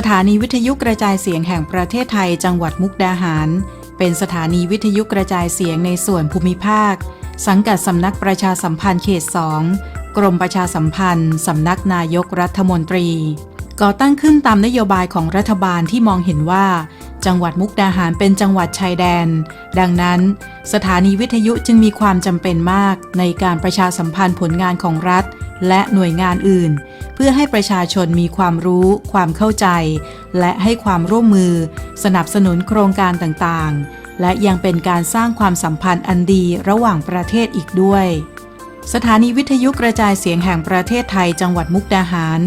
สถานีวิทยุกระจายเสียงแห่งประเทศไทยจังหวัดมุกดาหาร เป็นสถานีวิทยุกระจายเสียงในส่วนภูมิภาค สังกัดสำนักประชาสัมพันธ์เขตสองกรมประชาสัมพันธ์สำนักนายกรัฐมนตรี ก่อตั้งขึ้นตามนโยบายของรัฐบาลที่มองเห็นว่า จังหวัดมุกดาหารเป็นจังหวัดชายแดน ดังนั้น สถานีวิทยุจึงมีความจำเป็นมากในการประชาสัมพันธ์ผลงานของรัฐ และหน่วยงานอื่น เพื่อให้ประชาชนมีความรู้ ความเข้าใจ และให้ความร่วมมือ สนับสนุนโครงการต่างๆ และยังเป็นการสร้างความสัมพันธ์อันดีระหว่างประเทศอีกด้วยสถานีวิทยุกระจายเสียงแห่งประเทศไทยจังหวัดมุกดาหาร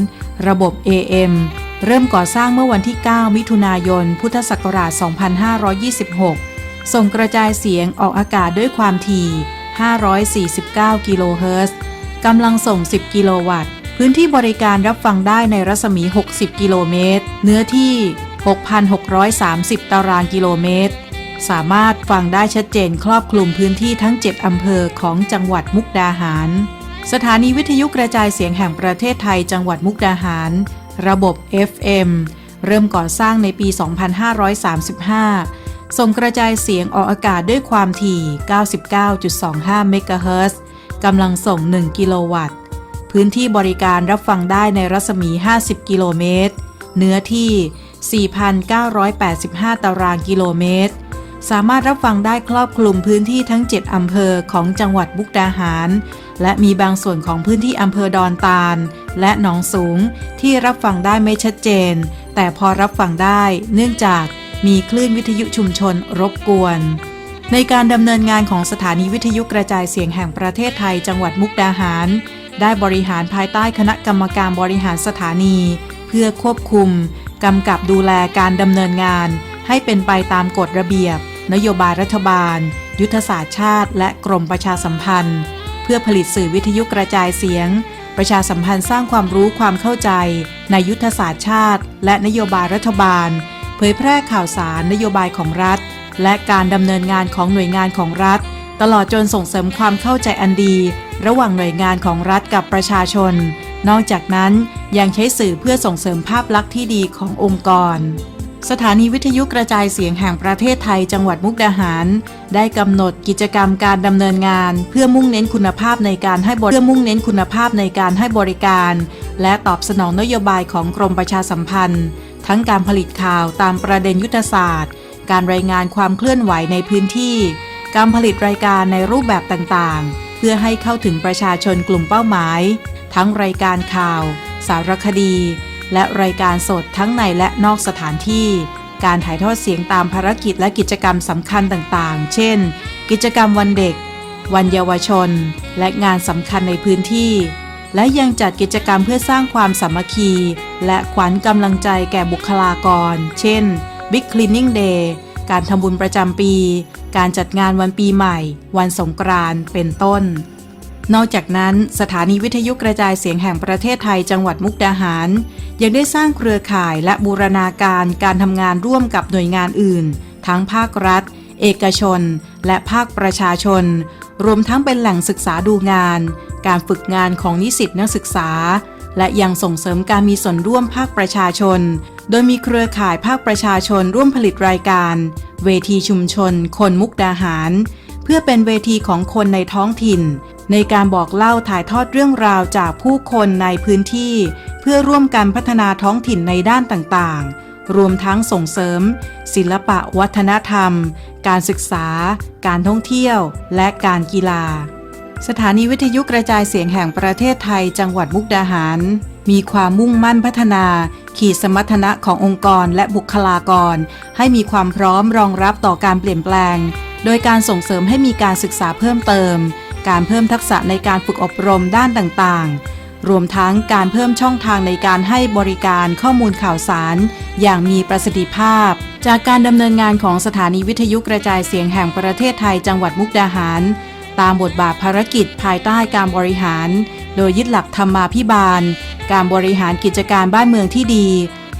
ระบบ AM เริ่มก่อสร้างเมื่อวันที่ 9 มิถุนายน พุทธศักราช 2526 ส่งกระจายเสียงออกอากาศด้วยความถี่ 549 กิโลเฮิรตซ์กำลังส่ง 10 กิโลวัตต์ พื้นที่บริการรับฟังได้ในรัศมี 60 กิโลเมตร เนื้อที่ 6,630 ตารางกิโลเมตร สามารถฟังได้ชัดเจนครอบคลุมพื้นที่ทั้ง 7 อำเภอของจังหวัดมุกดาหาร สถานีวิทยุกระจายเสียงแห่งประเทศไทยจังหวัดมุกดาหาร ระบบ FM เริ่มก่อสร้างในปี 2535 ส่งกระจายเสียงออกอากาศด้วยความถี่ 99.25 เมกะเฮิรตซ์กำลังส่ง 1 กิโลวัตต์ พื้นที่บริการรับฟังได้ในรัศมี 50 กิโลเมตร เนื้อที่ 4,985 ตารางกิโลเมตร สามารถรับฟังได้ครอบคลุมพื้นที่ทั้ง 7 อำเภอของจังหวัดบุกดาหาร และมีบางส่วนของพื้นที่อำเภอดอนตาล และหนองสูงที่รับฟังได้ไม่ชัดเจน แต่พอรับฟังได้เนื่องจากมีคลื่นวิทยุชุมชนรบกวน ในการดำเนินงานของสถานีวิทยุกระจายเสียงแห่งประเทศไทยจังหวัดมุกดาหาร ได้บริหารภายใต้คณะกรรมการบริหารสถานี เพื่อควบคุมกำกับดูแลการดำเนินงาน ให้เป็นไปตามกฎระเบียบ นโยบายรัฐบาล ยุทธศาสตร์ชาติ และกรมประชาสัมพันธ์ เพื่อผลิตสื่อวิทยุกระจายเสียง ประชาสัมพันธ์สร้างความรู้ความเข้าใจ ในยุทธศาสตร์ชาติ และนโยบายรัฐบาล เผยแพร่ข่าวสารนโยบายของรัฐ และการดำเนินงานของหน่วยงานของรัฐ ตลอดจนส่งเสริมความเข้าใจอันดี ระหว่างหน่วยงานของรัฐกับประชาชน นอกจากนั้นยังใช้สื่อเพื่อส่งเสริมภาพลักษณ์ที่ดีขององค์กร สถานีวิทยุกระจายเสียงแห่งประเทศไทยจังหวัดมุกดาหาร ได้กำหนดกิจกรรมการดำเนินงาน เพื่อมุ่งเน้นคุณภาพในการให้บริเพื่อมุ่งเน้นคุณภาพในการให้บริการ และตอบสนองนโยบายของกรมประชาสัมพันธ์ ทั้งการผลิตข่าวตามประเด็นยุทธศาสตร์ การรายงานความเคลื่อนไหวในพื้นที่ การผลิตรายการในรูปแบบต่างๆ เพื่อให้เข้าถึงประชาชนกลุ่มเป้าหมาย ทั้งรายการข่าว สารคดี และรายการสดทั้งในและนอกสถานที่ การถ่ายทอดเสียงตามภารกิจและกิจกรรมสำคัญต่างๆ เช่น กิจกรรมวันเด็ก วันเยาวชน และงานสำคัญในพื้นที่ และยังจัดกิจกรรมเพื่อสร้างความสามัคคี และขวัญกำลังใจแก่บุคลากร เช่น Big Cleaning Day การทำบุญประจำปี การจัดงานวันปีใหม่ วันสงกรานต์เป็นต้น นอกจากนั้นสถานีวิทยุกระจายเสียงแห่งประเทศไทยจังหวัดมุกดาหาร ยังได้สร้างเครือข่ายและบูรณาการการทำงานร่วมกับหน่วยงานอื่น ทั้งภาครัฐ เอกชน และภาคประชาชน รวมทั้งเป็นแหล่งศึกษาดูงาน การฝึกงานของนิสิตนักศึกษา และยังส่งเสริมการมีส่วนร่วมภาคประชาชน โดยมีเครือข่ายภาคประชาชนร่วมผลิตรายการ เวทีชุมชน คนมุกดาหาร เพื่อเป็นเวทีของคนในท้องถิ่น ในการบอกเล่าถ่ายทอดเรื่องราวจากผู้คนในพื้นที่ เพื่อร่วมกันพัฒนาท้องถิ่นในด้านต่างๆ รวมทั้งส่งเสริม ศิลปะวัฒนธรรม การศึกษา การท่องเที่ยว และการกีฬา สถานีวิทยุกระจายเสียงแห่งประเทศไทยจังหวัดมุกดาหาร มีความมุ่งมั่นพัฒนา ขีดสมรรถนะขององค์กรและบุคลากร ให้มีความพร้อมรองรับต่อการเปลี่ยนแปลง โดยการส่งเสริมให้มีการศึกษาเพิ่มเติม การเพิ่มทักษะในการฝึกอบรมด้านต่างๆ รวมทั้งการเพิ่มช่องทางในการให้บริการข้อมูลข่าวสาร อย่างมีประสิทธิภาพ จากการดำเนินงานของสถานีวิทยุกระจายเสียงแห่งประเทศไทยจังหวัดมุกดาหาร ตามบทบาทภารกิจภายใต้การบริหาร โดยยึดหลักธรรมาภิบาล การบริหารกิจการบ้านเมืองที่ดี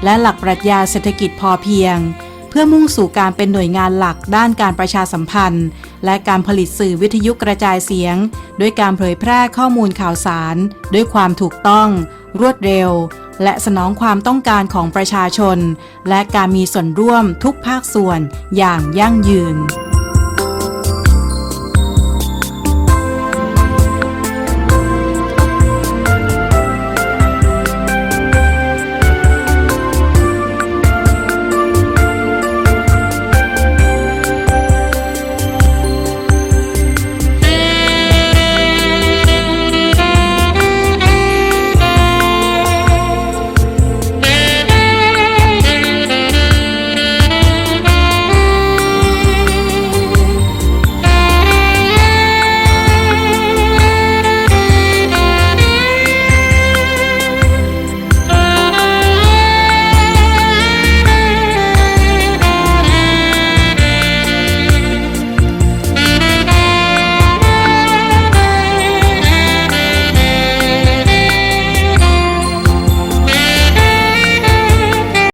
และหลักปรัชญาเศรษฐกิจพอเพียง เพื่อมุ่งสู่การเป็นหน่วยงานหลักด้านการประชาสัมพันธ์ และการผลิตสื่อวิทยุกระจายเสียง ด้วยการเผยแพร่ข้อมูลข่าวสาร ด้วยความถูกต้อง รวดเร็ว และสนองความต้องการของประชาชน และการมีส่วนร่วมทุกภาคส่วนอย่างยั่งยืน